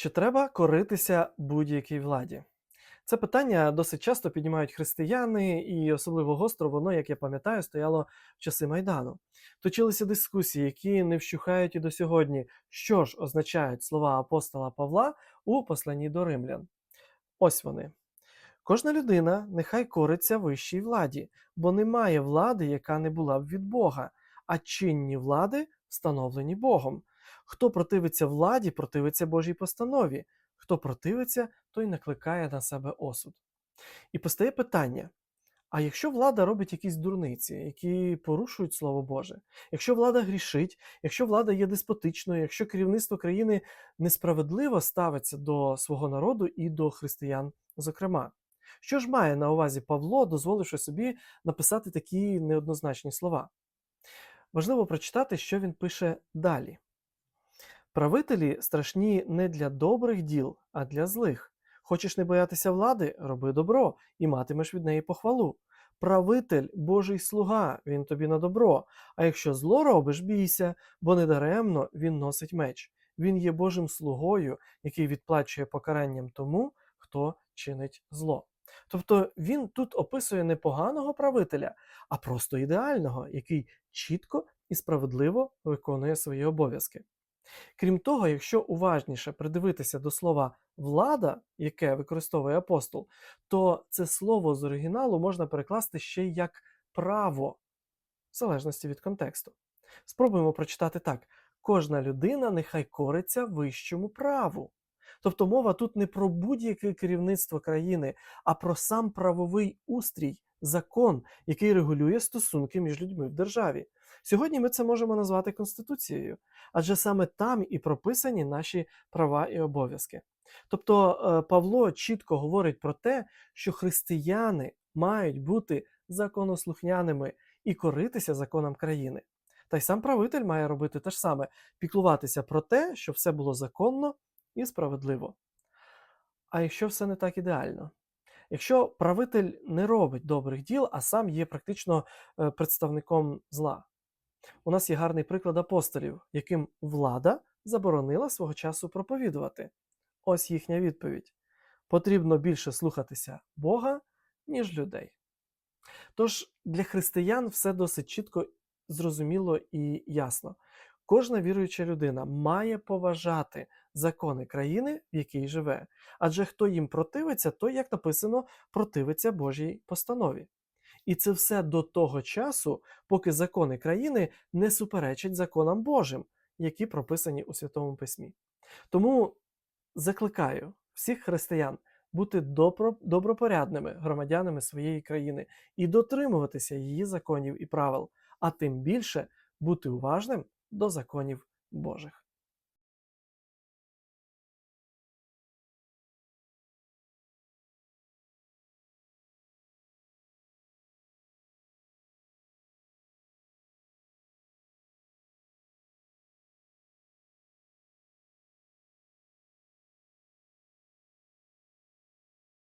Чи треба коритися будь-якій владі? Це питання досить часто піднімають християни, і особливо гостро воно, як я пам'ятаю, стояло в часи Майдану. Точилися дискусії, які не вщухають і до сьогодні. Що ж означають слова апостола Павла у посланні до римлян? Ось вони. Кожна людина нехай кориться вищій владі, бо немає влади, яка не була б від Бога, а чинні влади встановлені Богом. Хто противиться владі, противиться Божій постанові. Хто противиться, той накликає на себе осуд. І постає питання: а якщо влада робить якісь дурниці, які порушують Слово Боже, якщо влада грішить, якщо влада є деспотичною, якщо керівництво країни несправедливо ставиться до свого народу і до християн, зокрема, що ж має на увазі Павло, дозволивши собі написати такі неоднозначні слова? Важливо прочитати, що він пише далі. Правителі страшні не для добрих діл, а для злих. Хочеш не боятися влади, роби добро і матимеш від неї похвалу. Правитель Божий слуга, він тобі на добро. А якщо зло робиш, бійся, бо недаремно він носить меч. Він є Божим слугою, який відплачує покаранням тому, хто чинить зло. Тобто він тут описує не поганого правителя, а просто ідеального, який чітко і справедливо виконує свої обов'язки. Крім того, якщо уважніше придивитися до слова влада, яке використовує апостол, то це слово з оригіналу можна перекласти ще як право, в залежності від контексту. Спробуємо прочитати так: кожна людина нехай кориться вищому праву. Тобто мова тут не про будь-яке керівництво країни, а про сам правовий устрій, закон, який регулює стосунки між людьми в державі. Сьогодні ми це можемо назвати Конституцією, адже саме там і прописані наші права і обов'язки. Тобто е, Павло чітко говорить про те, що християни мають бути законослухняними і коритися законам країни. Та й сам правитель має робити те ж саме, піклуватися про те, щоб все було законно і справедливо. А якщо все не так ідеально? Якщо правитель не робить добрих діл, а сам є практично е, представником зла. У нас є гарний приклад апостолів, яким влада заборонила свого часу проповідувати. Ось їхня відповідь: потрібно більше слухатися Бога, ніж людей. Тож для християн все досить чітко зрозуміло і ясно. Кожна віруюча людина має поважати закони країни, в якій живе. Адже хто їм противиться, той, як написано, противиться Божій постанові. І це все до того часу, поки закони країни не суперечать законам Божим, які прописані у Святому Письмі. Тому закликаю всіх християн бути добро, добропорядними громадянами своєї країни і дотримуватися її законів і правил, а тим більше бути уважним до законів Божих.